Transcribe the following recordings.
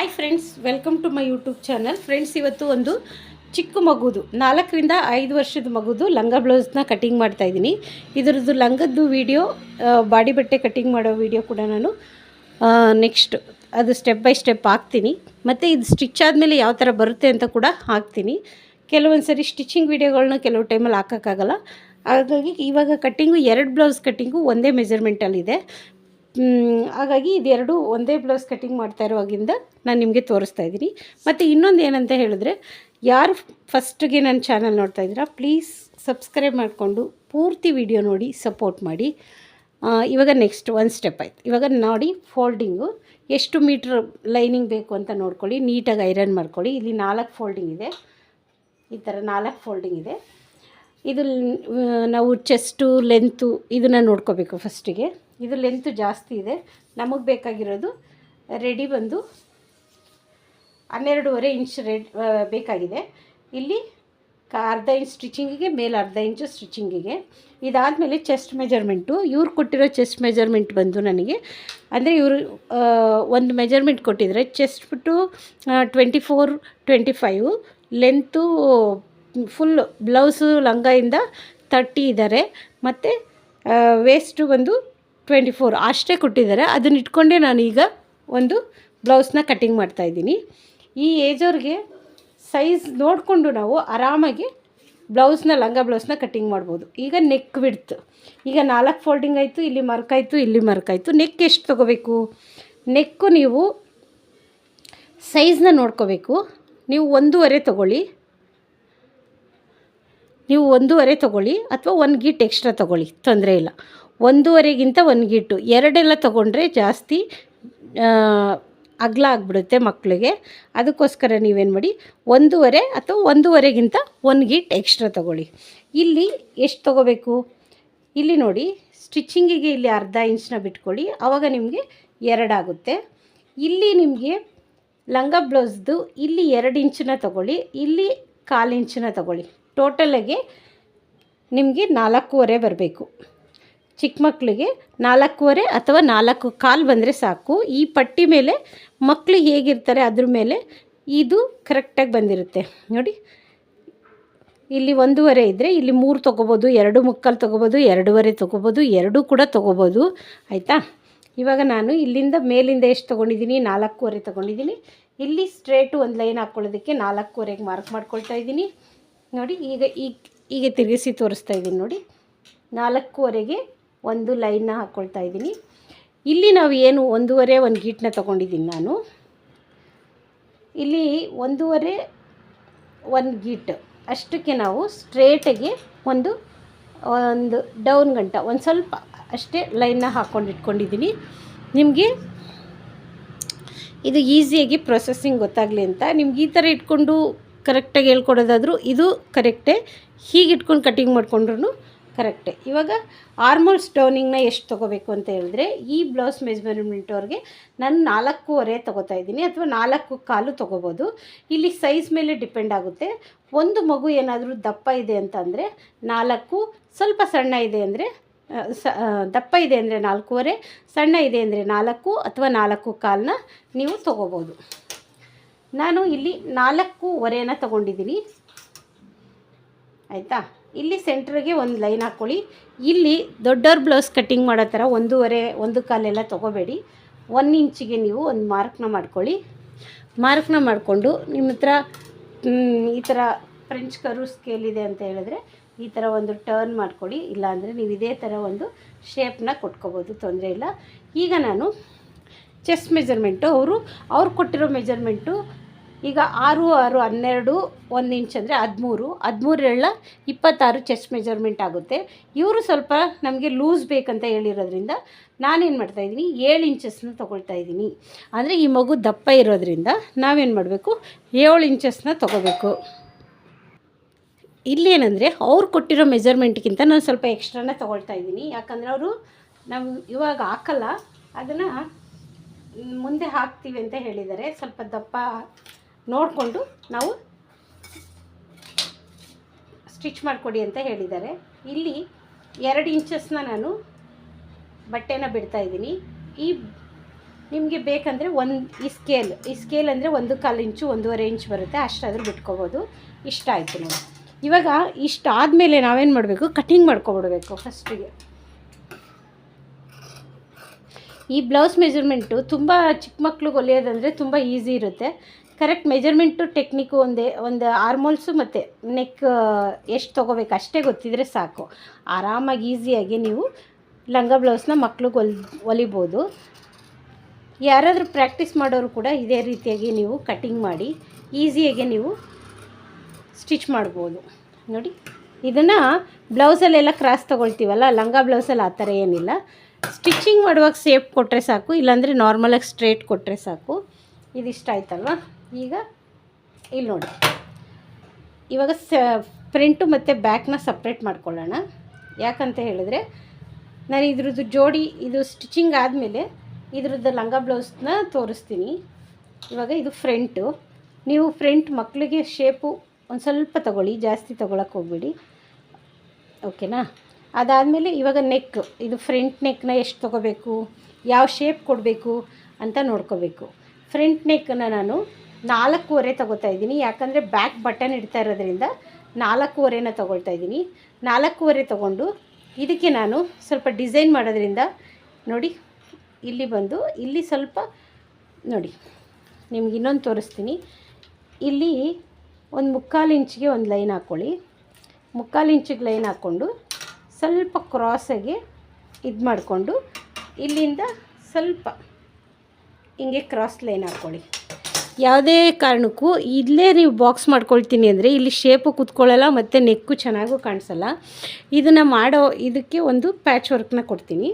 Hi friends welcome to my YouTube channel friends ಇವತ್ತು ಒಂದು ಚಿಕ್ಕ ಮಗುದು, ನಾಲ್ಕರಿಂದ ಐದು ವರ್ಷದ ಮಗುದು ಲಂಗ ಬ್ಲೌಸ್ನ ಕಟಿಂಗ್ ಮಾಡ್ತಾ ಇದ್ದೀನಿ. ಇದರದ್ದು ಲಂಗದ್ದು ವಿಡಿಯೋ ಬಾಡಿ ಬಟ್ಟೆ ಕಟಿಂಗ್ ಮಾಡೋ ವಿಡಿಯೋ ಕೂಡ ನಾನು ನೆಕ್ಸ್ಟ್ ಅದು ಸ್ಟೆಪ್ ಬೈ ಸ್ಟೆಪ್ ಹಾಕ್ತೀನಿ. ಮತ್ತು ಇದು ಸ್ಟಿಚ್ ಆದಮೇಲೆ ಯಾವ ಥರ ಬರುತ್ತೆ ಅಂತ ಕೂಡ ಹಾಕ್ತೀನಿ. ಕೆಲವೊಂದು ಸರಿ ಸ್ಟಿಚಿಂಗ್ ವಿಡಿಯೋಗಳನ್ನ ಕೆಲವು ಟೈಮಲ್ಲಿ ಹಾಕೋಕ್ಕಾಗಲ್ಲ. ಹಾಗಾಗಿ ಇವಾಗ ಕಟ್ಟಿಂಗು ಎರಡು ಬ್ಲೌಸ್ ಕಟ್ಟಿಂಗು ಒಂದೇ ಮೆಜರ್ಮೆಂಟಲ್ಲಿದೆ ಹಾಗಾಗಿ ಇದೆರಡು ಒಂದೇ ಬ್ಲೌಸ್ ಕಟ್ಟಿಂಗ್ ಮಾಡ್ತಾ ಇರುವಾಗಿಂದ ನಾನು ನಿಮಗೆ ತೋರಿಸ್ತಾ ಇದ್ದೀನಿ. ಮತ್ತು ಇನ್ನೊಂದು ಏನಂತ ಹೇಳಿದ್ರೆ, ಯಾರು ಫಸ್ಟ್ಗೆ ನನ್ನ ಚಾನಲ್ ನೋಡ್ತಾ ಇದ್ದೀರಾ ಪ್ಲೀಸ್ ಸಬ್ಸ್ಕ್ರೈಬ್ ಮಾಡಿಕೊಂಡು ಪೂರ್ತಿ ವಿಡಿಯೋ ನೋಡಿ ಸಪೋರ್ಟ್ ಮಾಡಿ. ಇವಾಗ ನೆಕ್ಸ್ಟ್ ಒನ್ ಸ್ಟೆಪ್ ಆಯಿತು. ಇವಾಗ ನೋಡಿ ಫೋಲ್ಡಿಂಗು ಎಷ್ಟು ಮೀಟ್ರ್ ಲೈನಿಂಗ್ ಬೇಕು ಅಂತ ನೋಡ್ಕೊಳ್ಳಿ, ನೀಟಾಗಿ ಐರನ್ ಮಾಡ್ಕೊಳ್ಳಿ. ಇಲ್ಲಿ ನಾಲ್ಕು ಫೋಲ್ಡಿಂಗ್ ಇದೆ. ಈ ಥರ ನಾಲ್ಕು ಫೋಲ್ಡಿಂಗ್ ಇದೆ. ಇದು ನಾವು ಚೆಸ್ಟು ಲೆಂತು ಇದನ್ನು ನೋಡ್ಕೋಬೇಕು ಫಸ್ಟಿಗೆ ಇದು ಲೆಂತು ಜಾಸ್ತಿ ಇದೆ. ನಮಗೆ ಬೇಕಾಗಿರೋದು ರೆಡಿ ಬಂದು ಹನ್ನೆರಡೂವರೆ ಇಂಚ್ ರೆಡ್ ಬೇಕಾಗಿದೆ. ಇಲ್ಲಿ ಅರ್ಧ ಇಂಚ್ ಸ್ಟಿಚಿಂಗಿಗೆ ಮೇಲೆ ಅರ್ಧ ಇಂಚು ಸ್ಟಿಚಿಂಗಿಗೆ ಇದಾದಮೇಲೆ ಚೆಸ್ಟ್ ಮೆಜರ್ಮೆಂಟು ಇವ್ರು ಕೊಟ್ಟಿರೋ ಚೆಸ್ಟ್ ಮೆಜರ್ಮೆಂಟ್ ಬಂದು ನನಗೆ. ಅಂದರೆ ಇವರು ಒಂದು ಮೆಜರ್ಮೆಂಟ್ ಕೊಟ್ಟಿದ್ದಾರೆ ಚೆಸ್ಟ್ ಬಿಟ್ಟು twenty four twenty five length full blouse ಲಂಗಯಿಂದ thirty ಇದ್ದಾರೆ ಮತ್ತು ವೇಸ್ಟು ಬಂದು ಟ್ವೆಂಟಿ ಫೋರ್ ಅಷ್ಟೇ ಕೊಟ್ಟಿದ್ದಾರೆ. ಅದನ್ನ ಇಟ್ಕೊಂಡೆ ಈಗ ಒಂದು ಬ್ಲೌಸ್ನ ಕಟ್ಟಿಂಗ್ ಮಾಡ್ತಾಯಿದ್ದೀನಿ ಈ ಏಜವ್ರಿಗೆ ಸೈಜ್ ನೋಡಿಕೊಂಡು ನಾವು ಆರಾಮಾಗಿ ಬ್ಲೌಸ್ನ ಲಂಗ ಬ್ಲೌಸ್ನ ಕಟ್ಟಿಂಗ್ ಮಾಡ್ಬೋದು. ಈಗ ನೆಕ್ ಬಿಡ್ತು ಈಗ ನಾಲ್ಕು ಫೋಲ್ಡಿಂಗ್ ಆಯಿತು, ಇಲ್ಲಿ ಮರ್ಕಾಯಿತು ಇಲ್ಲಿ ಮರ್ಕಾಯಿತು ನೆಕ್ ಎಷ್ಟು ತೊಗೋಬೇಕು? ನೆಕ್ಕು ನೀವು ಸೈಜ್ನ ನೋಡ್ಕೋಬೇಕು. ನೀವು ಒಂದೂವರೆ ತೊಗೊಳ್ಳಿ. ನೀವು ಒಂದೂವರೆ ತೊಗೊಳ್ಳಿ ಅಥವಾ ಒಂದು ಗೀಟ್ ಎಕ್ಸ್ಟ್ರಾ ತೊಗೊಳ್ಳಿ. ತೊಂದರೆ ಇಲ್ಲ. ಒಂದೂವರೆಗಿಂತ ಒಂದು ಗಿಟ್ಟು ಎರಡೆಲ್ಲ ತೊಗೊಂಡ್ರೆ ಜಾಸ್ತಿ ಅಗ್ಲ ಆಗಿಬಿಡುತ್ತೆ ಮಕ್ಕಳಿಗೆ ಅದಕ್ಕೋಸ್ಕರ ನೀವೇನು ಮಾಡಿ, ಒಂದೂವರೆ ಅಥವಾ ಒಂದೂವರೆಗಿಂತ ಒಂದು ಗೀಟ್ ಎಕ್ಸ್ಟ್ರಾ ತೊಗೊಳ್ಳಿ. ಇಲ್ಲಿ ಎಷ್ಟು ತೊಗೋಬೇಕು? ಇಲ್ಲಿ ನೋಡಿ ಸ್ಟಿಚ್ಚಿಂಗಿಗೆ ಇಲ್ಲಿ ಅರ್ಧ ಇಂಚನ್ನ ಬಿಟ್ಕೊಳ್ಳಿ. ಆವಾಗ ನಿಮಗೆ ಎರಡಾಗುತ್ತೆ ಇಲ್ಲಿ ನಿಮಗೆ ಲಂಗ ಬ್ಲೌಸ್ದು ಇಲ್ಲಿ ಎರಡು ಇಂಚನ್ನ ತೊಗೊಳ್ಳಿ. ಇಲ್ಲಿ ಕಾಲು ಇಂಚನ್ನ ತೊಗೊಳ್ಳಿ. ಟೋಟಲಾಗಿ ನಿಮಗೆ ನಾಲ್ಕೂವರೆ ಬರಬೇಕು. ಚಿಕ್ಕ ಮಕ್ಕಳಿಗೆ ನಾಲ್ಕೂವರೆ ಅಥವಾ ನಾಲ್ಕು ಕಾಲು ಬಂದರೆ ಸಾಕು. ಈ ಪಟ್ಟಿ ಮೇಲೆ ಮಕ್ಕಳು ಹೇಗಿರ್ತಾರೆ ಅದ್ರ ಮೇಲೆ ಇದು ಕರೆಕ್ಟಾಗಿ ಬಂದಿರುತ್ತೆ. ನೋಡಿ, ಇಲ್ಲಿ ಒಂದೂವರೆ ಇದ್ದರೆ ಇಲ್ಲಿ ಮೂರು ತೊಗೋಬೋದು, ಎರಡು ಮುಕ್ಕಾಲು ತೊಗೋಬೋದು, ಎರಡೂವರೆ ತೊಗೋಬೋದು, ಎರಡೂ ಕೂಡ ತೊಗೋಬೋದು. ಆಯಿತಾ? ಇವಾಗ ನಾನು ಇಲ್ಲಿಂದ ಮೇಲಿಂದ ಎಷ್ಟು ತೊಗೊಂಡಿದ್ದೀನಿ? ನಾಲ್ಕೂವರೆ ತೊಗೊಂಡಿದ್ದೀನಿ. ಇಲ್ಲಿ ಸ್ಟ್ರೇಟು ಒಂದು ಲೈನ್ ಹಾಕ್ಕೊಳ್ಳೋದಕ್ಕೆ ನಾಲ್ಕೂವರೆಗೆ ಮಾರ್ಕ್ ಮಾಡ್ಕೊಳ್ತಾ ಇದ್ದೀನಿ. ನೋಡಿ, ಈಗ ಈಗ ಈಗ ತಿರುಗಿಸಿ ತೋರಿಸ್ತಾ ಇದ್ದೀನಿ ನೋಡಿ. ನಾಲ್ಕೂವರೆಗೆ ಒಂದು ಲೈನ್ನ ಹಾಕ್ಕೊಳ್ತಾ ಇದ್ದೀನಿ. ಇಲ್ಲಿ ನಾವು ಏನು ಒಂದೂವರೆ, ಒಂದು ಗೀಟನ್ನ ತೊಗೊಂಡಿದ್ದೀನಿ ನಾನು. ಇಲ್ಲಿ ಒಂದೂವರೆ, ಒಂದು ಗೀಟ್. ಅಷ್ಟಕ್ಕೆ ನಾವು ಸ್ಟ್ರೇಟಾಗಿ ಒಂದು ಒಂದು ಡೌನ್ ಗಂಟ, ಒಂದು ಸ್ವಲ್ಪ ಅಷ್ಟೇ ಲೈನ್ನ ಹಾಕ್ಕೊಂಡು ಇಟ್ಕೊಂಡಿದ್ದೀನಿ. ನಿಮಗೆ ಇದು ಈಸಿಯಾಗಿ ಪ್ರೊಸೆಸ್ಸಿಂಗ್ ಗೊತ್ತಾಗಲಿ ಅಂತ. ನಿಮ್ಗೆ ಈ ಥರ ಇಟ್ಕೊಂಡು ಕರೆಕ್ಟಾಗಿ ಹೇಳ್ಕೊಡೋದಾದರೂ ಇದು ಕರೆಕ್ಟೇ ಹೀಗೆ ಇಟ್ಕೊಂಡು ಕಟಿಂಗ್ ಮಾಡಿಕೊಂಡ್ರು ಕರೆಕ್ಟೇ ಇವಾಗ ಆರ್ಮೋಲ್ ಸ್ಟೋನಿಂಗ್ನ ಎಷ್ಟು ತೊಗೋಬೇಕು ಅಂತ ಹೇಳಿದ್ರೆ, ಈ ಬ್ಲೌಸ್ ಮೆಜರ್ಮೆಂಟ್ ಅವ್ರಿಗೆ ನಾನು ನಾಲ್ಕೂವರೆ ತೊಗೋತಾ ಇದ್ದೀನಿ ಅಥವಾ ನಾಲ್ಕು ಕಾಲು ತೊಗೋಬೋದು. ಇಲ್ಲಿ ಸೈಜ್ ಮೇಲೆ ಡಿಪೆಂಡ್ ಆಗುತ್ತೆ. ಒಂದು ಮಗು ಏನಾದರೂ ದಪ್ಪ ಇದೆ ಅಂತಂದರೆ ನಾಲ್ಕು, ಸ್ವಲ್ಪ ಸಣ್ಣ ಇದೆ ಅಂದರೆ ಸ ದಪ್ಪ ಇದೆ ಅಂದರೆ ನಾಲ್ಕೂವರೆ, ಸಣ್ಣ ಇದೆ ಅಂದರೆ ನಾಲ್ಕು ಅಥವಾ ನಾಲ್ಕು ಕಾಲನ್ನ ನೀವು ತೊಗೋಬೋದು. ನಾನು ಇಲ್ಲಿ ನಾಲ್ಕೂವರೆನ ತೊಗೊಂಡಿದ್ದೀನಿ. ಆಯಿತಾ? ಇಲ್ಲಿ ಸೆಂಟ್ರಿಗೆ ಒಂದು ಲೈನ್ ಹಾಕ್ಕೊಳ್ಳಿ ಇಲ್ಲಿ ದೊಡ್ಡವ್ರ ಬ್ಲೌಸ್ ಕಟ್ಟಿಂಗ್ ಮಾಡೋ ಥರ ಒಂದೂವರೆ, ಒಂದು ಕಾಲೆಲ್ಲ ತೊಗೋಬೇಡಿ. ಒನ್ ಇಂಚಿಗೆ ನೀವು ಒಂದು ಮಾರ್ಕ್ನ ಮಾಡ್ಕೊಳ್ಳಿ. ಮಾರ್ಕ್ನ ಮಾಡಿಕೊಂಡು ನಿಮ್ಮ ಹತ್ರ ಈ ಥರ ಫ್ರೆಂಚ್ ಕರು ಸ್ಕೇಲ್ ಇದೆ ಅಂತ ಹೇಳಿದ್ರೆ ಈ ಥರ ಒಂದು ಟರ್ನ್ ಮಾಡ್ಕೊಳ್ಳಿ. ಇಲ್ಲಾಂದರೆ ನೀವು ಇದೇ ಥರ ಒಂದು ಶೇಪ್ನ ಕೊಟ್ಕೋಬೋದು, ತೊಂದರೆ ಇಲ್ಲ. ಈಗ ನಾನು ಚೆಸ್ಟ್ ಮೆಜರ್ಮೆಂಟು ಅವರು, ಅವ್ರು ಕೊಟ್ಟಿರೋ ಮೆಜರ್ಮೆಂಟು ಈಗ ಆರು ಆರು, ಹನ್ನೆರಡು, ಒಂದು ಇಂಚ್ ಅಂದರೆ ಹದಿಮೂರು ಹದಿಮೂರೆಲ್ಲ ಇಪ್ಪತ್ತಾರು ಚೆಸ್ಟ್ ಮೆಜರ್ಮೆಂಟ್ ಆಗುತ್ತೆ. ಇವರು ಸ್ವಲ್ಪ ನಮಗೆ ಲೂಸ್ ಬೇಕಂತ ಹೇಳಿರೋದ್ರಿಂದ ನಾನೇನು ಮಾಡ್ತಾಯಿದ್ದೀನಿ ಏಳು ಇಂಚಸ್ನ ತೊಗೊಳ್ತಾ ಇದ್ದೀನಿ. ಅಂದರೆ ಈ ಮಗು ದಪ್ಪ ಇರೋದ್ರಿಂದ ನಾವೇನು ಮಾಡಬೇಕು, ಏಳು ಇಂಚಸ್ನ ತೊಗೋಬೇಕು. ಇಲ್ಲೇನಂದರೆ ಅವ್ರು ಕೊಟ್ಟಿರೋ ಮೆಜರ್ಮೆಂಟ್ಗಿಂತ ನಾನು ಸ್ವಲ್ಪ ಎಕ್ಸ್ಟ್ರಾನ ತೊಗೊಳ್ತಾ ಇದ್ದೀನಿ. ಯಾಕಂದರೆ ಅವರು ನಾವು ಇವಾಗ ಹಾಕಲ್ಲ, ಅದನ್ನು ಮುಂದೆ ಹಾಕ್ತೀವಿ ಅಂತ ಹೇಳಿದ್ದಾರೆ. ಸ್ವಲ್ಪ ದಪ್ಪ ನೋಡಿಕೊಂಡು ನಾವು ಸ್ಟಿಚ್ ಮಾಡಿಕೊಡಿ ಅಂತ ಹೇಳಿದ್ದಾರೆ. ಇಲ್ಲಿ ಎರಡು ಇಂಚಸ್ನ ನಾನು ಬಟ್ಟೆನ ಬಿಡ್ತಾ ಇದ್ದೀನಿ. ಈ ನಿಮಗೆ ಬೇಕಂದರೆ ಒಂದು ಈ ಸ್ಕೇಲ್ ಈ ಸ್ಕೇಲ್ ಅಂದರೆ ಒಂದು ಕಾಲು ಇಂಚು, ಒಂದೂವರೆ ಇಂಚ್ ಬರುತ್ತೆ. ಅಷ್ಟಾದರೂ ಬಿಟ್ಕೋಬೋದು. ಇಷ್ಟ ಆಯಿತು ನೋಡಿ. ಇವಾಗ ಇಷ್ಟ ಆದಮೇಲೆ ನಾವೇನು ಮಾಡಬೇಕು? ಕಟಿಂಗ್ ಮಾಡ್ಕೊಬಿಡ್ಬೇಕು ಫಸ್ಟಿಗೆ ಈ ಬ್ಲೌಸ್ ಮೆಜರ್ಮೆಂಟು ತುಂಬ ಚಿಕ್ಕ ಮಕ್ಳಿಗೆ ಹೊಲಿಯೋದಂದರೆ ತುಂಬ ಈಸಿ ಇರುತ್ತೆ. ಕರೆಕ್ಟ್ ಮೆಜರ್ಮೆಂಟು ಟೆಕ್ನಿಕ್ಕು ಒಂದೇ, ಒಂದು ಆರ್ಮೋಲ್ಸು ಮತ್ತು ನೆಕ್ ಎಷ್ಟು ತೊಗೋಬೇಕು ಅಷ್ಟೇ ಗೊತ್ತಿದ್ರೆ ಸಾಕು. ಆರಾಮಾಗಿ ಈಸಿಯಾಗಿ ನೀವು ಲಂಗ ಬ್ಲೌಸ್ನ ಮಕ್ಳಿಗೆ ಹೊಲ್ ಹೊಲಿಬೋದು ಯಾರಾದರೂ ಪ್ರಾಕ್ಟೀಸ್ ಮಾಡೋರು ಕೂಡ ಇದೇ ರೀತಿಯಾಗಿ ನೀವು ಕಟಿಂಗ್ ಮಾಡಿ ಈಸಿಯಾಗಿ ನೀವು ಸ್ಟಿಚ್ ಮಾಡ್ಬೋದು. ನೋಡಿ, ಇದನ್ನು ಬ್ಲೌಸಲ್ಲೆಲ್ಲ ಕ್ರಾಸ್ ತೊಗೊಳ್ತೀವಲ್ಲ, ಲಂಗ ಬ್ಲೌಸಲ್ಲಿ ಆ ಥರ ಏನಿಲ್ಲ. ಸ್ಟಿಚಿಂಗ್ ಮಾಡುವಾಗ ಸೇಫ್ ಕೊಟ್ಟರೆ ಸಾಕು, ಇಲ್ಲಾಂದರೆ ನಾರ್ಮಲಾಗಿ ಸ್ಟ್ರೇಟ್ ಕೊಟ್ಟರೆ ಸಾಕು. ಇದಿಷ್ಟ ಆಯ್ತಲ್ವ? ಈಗ ಇಲ್ಲಿ ನೋಡಿ. ಇವಾಗ ಸ ಫ್ರಂಟು ಮತ್ತು ಬ್ಯಾಕ್ನ ಸಪ್ರೇಟ್ ಮಾಡ್ಕೊಳ್ಳೋಣ. ಯಾಕಂತ ಹೇಳಿದ್ರೆ, ನಾನು ಇದ್ರದ್ದು ಜೋಡಿ, ಇದು ಸ್ಟಿಚಿಂಗ್ ಆದಮೇಲೆ ಇದ್ರದ್ದು ಲಂಗ ಬ್ಲೌಸ್ನ ತೋರಿಸ್ತೀನಿ. ಇವಾಗ ಇದು ಫ್ರಂಟು ನೀವು ಫ್ರಂಟ್ ಮಕ್ಕಳಿಗೆ ಶೇಪು ಒಂದು ಸ್ವಲ್ಪ ತಗೊಳ್ಳಿ, ಜಾಸ್ತಿ ತೊಗೊಳಕ್ಕೆ ಹೋಗ್ಬೇಡಿ. ಓಕೆನಾ ಅದಾದಮೇಲೆ ಇವಾಗ ನೆಕ್ ಇದು ಫ್ರಂಟ್ ನೆಕ್ನ ಎಷ್ಟು ತೊಗೋಬೇಕು, ಯಾವ ಶೇಪ್ ಕೊಡಬೇಕು ಅಂತ ನೋಡ್ಕೋಬೇಕು. ಫ್ರಂಟ್ ನೆಕ್ನ ನಾನು ನಾಲ್ಕೂವರೆ ತೊಗೋತಾ ಇದ್ದೀನಿ. ಯಾಕಂದರೆ ಬ್ಯಾಕ್ ಬಟನ್ ಇಡ್ತಾ ಇರೋದ್ರಿಂದ ನಾಲ್ಕೂವರೆನ ತೊಗೊಳ್ತಾ ಇದ್ದೀನಿ. ನಾಲ್ಕೂವರೆ ತೊಗೊಂಡು ಇದಕ್ಕೆ ನಾನು ಸ್ವಲ್ಪ ಡಿಸೈನ್ ಮಾಡೋದ್ರಿಂದ ನೋಡಿ, ಇಲ್ಲಿ ಬಂದು, ಇಲ್ಲಿ ಸ್ವಲ್ಪ ನೋಡಿ, ನಿಮ್ಗೆ ಇನ್ನೊಂದು ತೋರಿಸ್ತೀನಿ. ಇಲ್ಲಿ ಒಂದು ಮುಕ್ಕಾಲು ಇಂಚಿಗೆ ಒಂದು ಲೈನ್ ಹಾಕ್ಕೊಳ್ಳಿ ಮುಕ್ಕಾಲು ಇಂಚಿಗೆ ಲೈನ್ ಹಾಕ್ಕೊಂಡು ಸ್ವಲ್ಪ ಕ್ರಾಸಾಗಿ ಇದು ಮಾಡಿಕೊಂಡು ಇಲ್ಲಿಂದ ಸ್ವಲ್ಪ ಹಿಂಗೆ ಕ್ರಾಸ್ ಲೈನ್ ಹಾಕ್ಕೊಳ್ಳಿ ಯಾವುದೇ ಕಾರಣಕ್ಕೂ ಇಲ್ಲೇ ನೀವು ಬಾಕ್ಸ್ ಮಾಡ್ಕೊಳ್ತೀನಿ ಅಂದರೆ ಇಲ್ಲಿ ಶೇಪು ಕೂತ್ಕೊಳ್ಳಲ್ಲ ಮತ್ತು ನೆಕ್ಕು ಚೆನ್ನಾಗೂ ಕಾಣಿಸಲ್ಲ. ಇದನ್ನು ಮಾಡೋ, ಇದಕ್ಕೆ ಒಂದು ಪ್ಯಾಚ್ ವರ್ಕ್ನ ಕೊಡ್ತೀನಿ.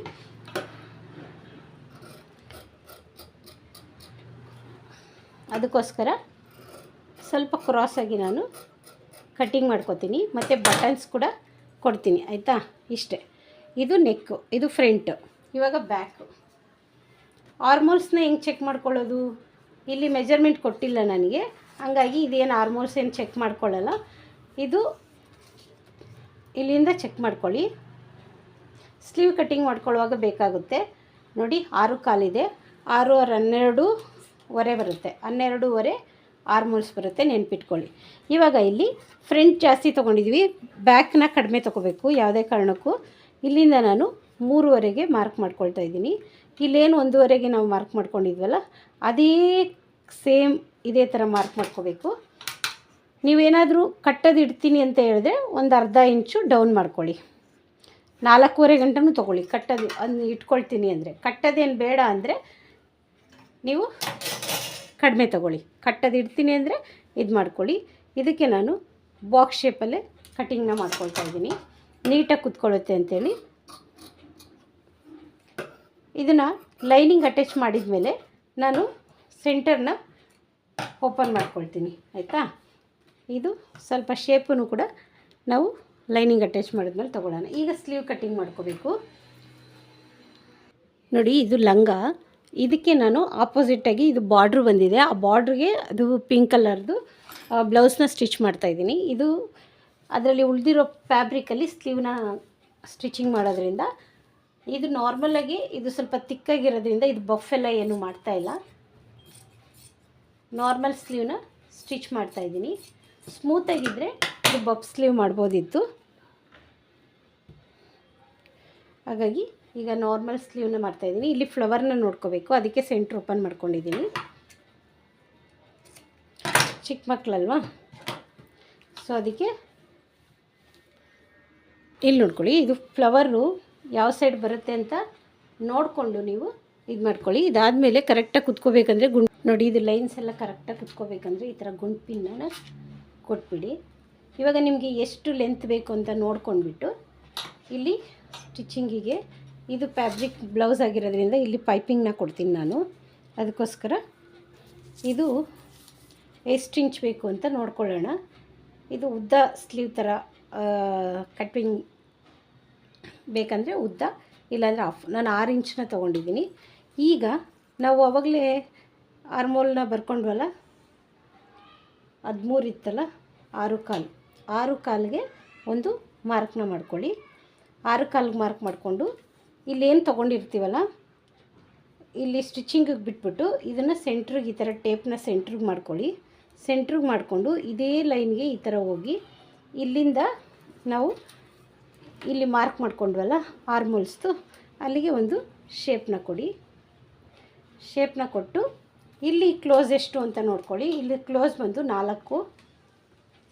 ಅದಕ್ಕೋಸ್ಕರ ಸ್ವಲ್ಪ ಕ್ರಾಸಾಗಿ ನಾನು ಕಟ್ಟಿಂಗ್ ಮಾಡ್ಕೊತೀನಿ, ಮತ್ತು ಬಟನ್ಸ್ ಕೂಡ ಕೊಡ್ತೀನಿ, ಆಯಿತಾ? ಇಷ್ಟೇ. ಇದು ನೆಕ್ಕು ಇದು ಫ್ರಂಟು ಇವಾಗ ಬ್ಯಾಕು ಆರ್ಮೋಲ್ಸ್ನ ಹೆಂಗೆ ಚೆಕ್ ಮಾಡ್ಕೊಳ್ಳೋದು? ಇಲ್ಲಿ ಮೆಜರ್ಮೆಂಟ್ ಕೊಟ್ಟಿಲ್ಲ ನನಗೆ. ಹಂಗಾಗಿ ಇದೇನು ಆರ್ಮೋಲ್ಸ್ ಏನು ಚೆಕ್ ಮಾಡ್ಕೊಳ್ಳಲ್ಲ. ಇದು ಇಲ್ಲಿಂದ ಚೆಕ್ ಮಾಡ್ಕೊಳ್ಳಿ. ಸ್ಲೀವ್ ಕಟ್ಟಿಂಗ್ ಮಾಡ್ಕೊಳ್ಳುವಾಗ ಬೇಕಾಗುತ್ತೆ. ನೋಡಿ, ಆರು ಕಾಲಿದೆ. ಆರು ಆರು ಹನ್ನೆರಡೂವರೆ ಬರುತ್ತೆ. ಹನ್ನೆರಡೂವರೆ ಆರ್ಮೋಲ್ಸ್ ಬರುತ್ತೆ ನೆನ್ಪಿಟ್ಕೊಳ್ಳಿ. ಇವಾಗ ಇಲ್ಲಿ ಫ್ರಂಟ್ ಜಾಸ್ತಿ ತೊಗೊಂಡಿದ್ವಿ. ಬ್ಯಾಕ್ನ ಕಡಿಮೆ ತೊಗೋಬೇಕು ಯಾವುದೇ ಕಾರಣಕ್ಕೂ. ಇಲ್ಲಿಂದ ನಾನು ಮೂರುವರೆಗೆ ಮಾರ್ಕ್ ಮಾಡ್ಕೊಳ್ತಾ ಇದ್ದೀನಿ. ಇಲ್ಲೇನು ಒಂದೂವರೆಗೆ ನಾವು ಮಾರ್ಕ್ ಮಾಡ್ಕೊಂಡಿದ್ವಲ್ಲ, ಅದೇ ಸೇಮ್ ಇದೇ ಥರ ಮಾರ್ಕ್ ಮಾಡ್ಕೋಬೇಕು. ನೀವೇನಾದರೂ ಕಟ್ಟೋದು ಇಡ್ತೀನಿ ಅಂತ ಹೇಳಿದ್ರೆ ಒಂದು ಅರ್ಧ ಇಂಚು ಡೌನ್ ಮಾಡ್ಕೊಳ್ಳಿ. ನಾಲ್ಕೂವರೆ ಗಂಟೆನೂ ತೊಗೊಳ್ಳಿ, ಕಟ್ಟೋದು ಅದನ್ನ ಇಟ್ಕೊಳ್ತೀನಿ ಅಂದರೆ. ಕಟ್ಟೋದೇನು ಬೇಡ ಅಂದರೆ ನೀವು ಕಡಿಮೆ ತೊಗೊಳ್ಳಿ. ಕಟ್ಟೋದು ಇಡ್ತೀನಿ ಅಂದರೆ ಇದು ಮಾಡ್ಕೊಳ್ಳಿ. ಇದಕ್ಕೆ ನಾನು ಬಾಕ್ಸ್ ಶೇಪಲ್ಲೇ ಕಟ್ಟಿಂಗ್ನ ಮಾಡ್ಕೊಳ್ತಾ ಇದ್ದೀನಿ. ನೀಟಾಗಿ ಕುತ್ಕೊಳ್ಳುತ್ತೆ ಅಂತೇಳಿ ಇದನ್ನು ಲೈನಿಂಗ್ ಅಟ್ಯಾಚ್ ಮಾಡಿದ ಮೇಲೆ ನಾನು ಸೆಂಟರ್ನ ಓಪನ್ ಮಾಡ್ಕೊಳ್ತೀನಿ, ಆಯಿತಾ? ಇದು ಸ್ವಲ್ಪ ಶೇಪನ್ನು ಕೂಡ ನಾವು ಲೈನಿಂಗ್ ಅಟ್ಯಾಚ್ ಮಾಡಿದ್ಮೇಲೆ ತೊಗೊಳ್ಳೋಣ. ಈಗ ಸ್ಲೀವ್ ಕಟ್ಟಿಂಗ್ ಮಾಡ್ಕೋಬೇಕು. ನೋಡಿ, ಇದು ಲಂಗ. ಇದಕ್ಕೆ ನಾನು ಆಪೋಸಿಟಾಗಿ ಇದು ಬಾರ್ಡ್ರ್ ಬಂದಿದೆ. ಆ ಬಾರ್ಡ್ರಿಗೆ ಅದು ಪಿಂಕ್ ಕಲರ್ದು ಬ್ಲೌಸ್ನ ಸ್ಟಿಚ್ ಮಾಡ್ತಾಯಿದ್ದೀನಿ ಇದು ಅದರಲ್ಲಿ ಉಳಿದಿರೋ ಫ್ಯಾಬ್ರಿಕಲ್ಲಿ ಸ್ಲೀವ್ನ ಸ್ಟಿಚಿಂಗ್ ಮಾಡೋದ್ರಿಂದ ಇದು ನಾರ್ಮಲಾಗಿ ಇದು ಸ್ವಲ್ಪ ತಿಕ್ಕಾಗಿರೋದ್ರಿಂದ ಇದು ಬಫ್ ಎಲ್ಲ ಏನು ಮಾಡ್ತಾಯಿಲ್ಲ ನಾರ್ಮಲ್ ಸ್ಲೀವ್ನ ಸ್ಟಿಚ್ ಮಾಡ್ತಾಯಿದ್ದೀನಿ ಸ್ಮೂತಾಗಿದ್ದರೆ ಇದು ಬಫ್ ಸ್ಲೀವ್ ಮಾಡ್ಬೋದಿತ್ತು. ಹಾಗಾಗಿ ಈಗ ನಾರ್ಮಲ್ ಸ್ಲೀವ್ನ ಮಾಡ್ತಾಯಿದ್ದೀನಿ ಇಲ್ಲಿ ಫ್ಲವರ್ನ ನೋಡ್ಕೋಬೇಕು. ಅದಕ್ಕೆ ಸೆಂಟ್ರ್ ಓಪನ್ ಮಾಡ್ಕೊಂಡಿದ್ದೀನಿ. ಚಿಕ್ಕ ಮಕ್ಕಳಲ್ವಾ ಸೊ ಅದಕ್ಕೆ ಇಲ್ಲಿ ನೋಡ್ಕೊಳ್ಳಿ. ಇದು ಫ್ಲವರು ಯಾವ ಸೈಡ್ ಬರುತ್ತೆ ಅಂತ ನೋಡಿಕೊಂಡು ನೀವು ಇದು ಮಾಡ್ಕೊಳ್ಳಿ. ಇದಾದಮೇಲೆ ಕರೆಕ್ಟಾಗಿ ಕುತ್ಕೋಬೇಕಂದ್ರೆ ಗುಂಡ್ ನೋಡಿ, ಇದು ಲೈನ್ಸ್ ಎಲ್ಲ ಕರೆಕ್ಟಾಗಿ ಕುತ್ಕೋಬೇಕಂದ್ರೆ ಈ ಥರ ಗುಂಡು ಕೊಟ್ಬಿಡಿ. ಇವಾಗ ನಿಮಗೆ ಎಷ್ಟು ಲೆಂತ್ ಬೇಕು ಅಂತ ನೋಡ್ಕೊಂಡ್ಬಿಟ್ಟು ಇಲ್ಲಿ ಸ್ಟಿಚ್ಚಿಂಗಿಗೆ ಇದು ಫ್ಯಾಬ್ರಿಕ್ ಬ್ಲೌಸ್ ಆಗಿರೋದ್ರಿಂದ ಇಲ್ಲಿ ಪೈಪಿಂಗ್ನ ಕೊಡ್ತೀನಿ ನಾನು. ಅದಕ್ಕೋಸ್ಕರ ಇದು ಎಷ್ಟು ಇಂಚ್ ಬೇಕು ಅಂತ ನೋಡ್ಕೊಳ್ಳೋಣ. ಇದು ಉದ್ದ ಸ್ಲೀವ್ ಥರ ಕಟ್ಟಿಂಗ್ ಬೇಕಂದರೆ ಉದ್ದ, ಇಲ್ಲಾಂದರೆ ಆಫ್ ನಾನು ಆರು ಇಂಚನ್ನ ತೊಗೊಂಡಿದ್ದೀನಿ. ಈಗ ನಾವು ಅವಾಗಲೇ ಆರ್ಮೋಲ್ನ ಬರ್ಕೊಂಡ್ವಲ್ಲ, ಹದಿಮೂರು ಇತ್ತಲ್ಲ, ಆರು ಕಾಲು. ಆರು ಕಾಲಿಗೆ ಒಂದು ಮಾರ್ಕ್ನ ಮಾಡ್ಕೊಳ್ಳಿ. ಆರು ಕಾಲಿಗೆ ಮಾರ್ಕ್ ಮಾಡಿಕೊಂಡು ಇಲ್ಲೇನು ತೊಗೊಂಡಿರ್ತೀವಲ್ಲ, ಇಲ್ಲಿ ಸ್ಟಿಚಿಂಗಿಗೆ ಬಿಟ್ಬಿಟ್ಟು ಇದನ್ನು ಸೆಂಟ್ರಿಗೆ, ಈ ಥರ ಟೇಪ್ನ ಸೆಂಟ್ರಿಗೆ ಮಾಡ್ಕೊಳ್ಳಿ. ಸೆಂಟ್ರಿಗೆ ಮಾಡಿಕೊಂಡು ಇದೇ ಲೈನ್ಗೆ ಈ ಥರ ಹೋಗಿ ಇಲ್ಲಿಂದ ನಾವು ಇಲ್ಲಿ ಮಾರ್ಕ್ ಮಾಡ್ಕೊಂಡ್ವಲ್ಲ ಆರ್ಮೋಲ್ಸ್ದು ಅಲ್ಲಿಗೆ ಒಂದು ಶೇಪ್ನ ಕೊಡಿ. ಶೇಪ್ನ ಕೊಟ್ಟು, ಇಲ್ಲಿ ಕ್ಲೋಸ್ ಎಷ್ಟು ಅಂತ ನೋಡ್ಕೊಳ್ಳಿ. ಇಲ್ಲಿ ಕ್ಲೋಸ್ ಬಂದು ನಾಲ್ಕು.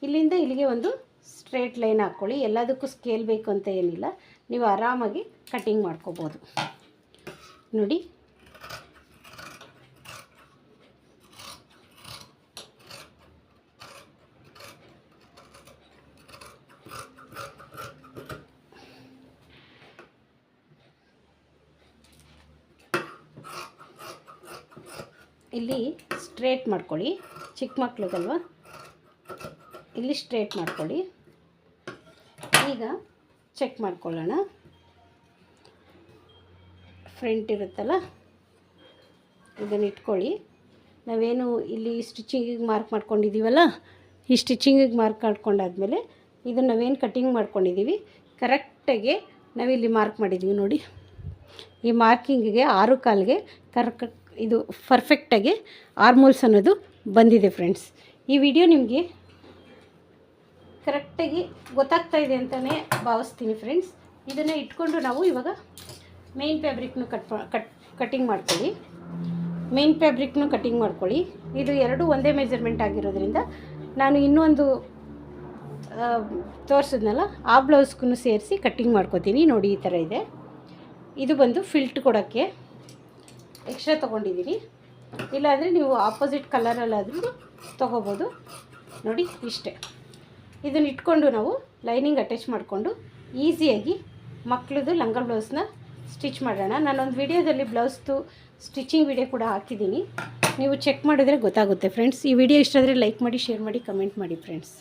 ಇಲ್ಲಿಂದ ಇಲ್ಲಿಗೆ ಒಂದು ಸ್ಟ್ರೇಟ್ ಲೈನ್ ಹಾಕ್ಕೊಳ್ಳಿ. ಎಲ್ಲದಕ್ಕೂ ಸ್ಕೇಲ್ ಬೇಕು ಅಂತ ಏನಿಲ್ಲ. ನೀವು ಆರಾಮಾಗಿ ಕಟ್ಟಿಂಗ್ ಮಾಡ್ಕೋಬೋದು. ನೋಡಿ ಇಲ್ಲಿ ಸ್ಟ್ರೇಟ್ ಮಾಡ್ಕೊಳ್ಳಿ. ಚಿಕ್ಕ ಮಕ್ಳಿಗಲ್ವ? ಇಲ್ಲಿ ಸ್ಟ್ರೇಟ್ ಮಾಡ್ಕೊಳ್ಳಿ. ಈಗ ಚೆಕ್ ಮಾಡ್ಕೊಳ್ಳೋಣ. ಫ್ರಂಟ್ ಇರುತ್ತಲ್ಲ? ಇದನ್ನು ಇಟ್ಕೊಳ್ಳಿ. ನಾವೇನು ಇಲ್ಲಿ ಸ್ಟಿಚಿಂಗಿಗೆ ಮಾರ್ಕ್ ಮಾಡ್ಕೊಂಡಿದ್ದೀವಲ್ಲ ಈ ಸ್ಟಿಚಿಂಗಿಗೆ ಮಾರ್ಕ್ ಮಾಡ್ಕೊಂಡಾದ್ಮೇಲೆ ಇದನ್ನು ನಾವೇನು ಕಟ್ಟಿಂಗ್ ಮಾಡ್ಕೊಂಡಿದ್ದೀವಿ ಕರೆಕ್ಟಾಗಿ ನಾವಿಲ್ಲಿ ಮಾರ್ಕ್ ಮಾಡಿದ್ದೀವಿ ನೋಡಿ. ಈ ಮಾರ್ಕಿಂಗಿಗೆ ಆರು ಕಾಲಿಗೆ ಕರೆಕ್ಟ್ ಇದು ಪರ್ಫೆಕ್ಟಾಗಿ ಆರ್ಮೋಲ್ಸ್ ಅನ್ನೋದು ಬಂದಿದೆ ಫ್ರೆಂಡ್ಸ್ ಈ ವಿಡಿಯೋ ನಿಮಗೆ ಕರೆಕ್ಟಾಗಿ ಗೊತ್ತಾಗ್ತಾ ಇದೆ ಅಂತಲೇ ಭಾವಿಸ್ತೀನಿ ಫ್ರೆಂಡ್ಸ್ ಇದನ್ನು ಇಟ್ಕೊಂಡು ನಾವು ಇವಾಗ ಮೇನ್ ಫ್ಯಾಬ್ರಿಕ್ನು ಕಟ್ ಕಟ್ ಕಟಿಂಗ್ ಮಾಡ್ಕೊಳ್ಳಿ. ಮೇನ್ ಫ್ಯಾಬ್ರಿಕ್ನು ಕಟ್ಟಿಂಗ್ ಮಾಡ್ಕೊಳ್ಳಿ. ಇದು ಎರಡೂ ಒಂದೇ ಮೆಜರ್ಮೆಂಟ್ ಆಗಿರೋದ್ರಿಂದ ನಾನು ಇನ್ನೊಂದು ತೋರಿಸಿದ್ನಲ್ಲ, ಆ ಬ್ಲೌಸ್ಗೂ ಸೇರಿಸಿ ಕಟ್ಟಿಂಗ್ ಮಾಡ್ಕೋತೀನಿ. ನೋಡಿ ಈ ಥರ ಇದೆ. ಇದು ಬಂದು ಫಿಲ್ಟ್ ಕೊಡೋಕ್ಕೆ ಎಕ್ಸ್ಟ್ರಾ ತೊಗೊಂಡಿದ್ದೀನಿ ಇಲ್ಲಾಂದರೆ ನೀವು ಆಪೋಸಿಟ್ ಕಲರಲ್ಲಾದರೂ ತೊಗೋಬೋದು. ನೋಡಿ, ಇಷ್ಟೇ. ಇದನ್ನ ಇಟ್ಕೊಂಡು ನಾವು ಲೈನಿಂಗ್ ಅಟ್ಯಾಚ್ ಮಾಡಿಕೊಂಡು ಈಸಿಯಾಗಿ ಮಕ್ಕಳದು ಲಂಗ ಬ್ಲೌಸ್ನ ಸ್ಟಿಚ್ ಮಾಡೋಣ. ನಾನೊಂದು ವಿಡಿಯೋದಲ್ಲಿ ಬ್ಲೌಸ್ದು ಸ್ಟಿಚಿಂಗ್ ವಿಡಿಯೋ ಕೂಡ ಹಾಕಿದ್ದೀನಿ. ನೀವು ಚೆಕ್ ಮಾಡಿದರೆ ಗೊತ್ತಾಗುತ್ತೆ ಫ್ರೆಂಡ್ಸ್ ಈ ವಿಡಿಯೋ ಇಷ್ಟ ಆದರೆ ಲೈಕ್ ಮಾಡಿ ಶೇರ್ ಮಾಡಿ ಕಮೆಂಟ್ ಮಾಡಿ ಫ್ರೆಂಡ್ಸ್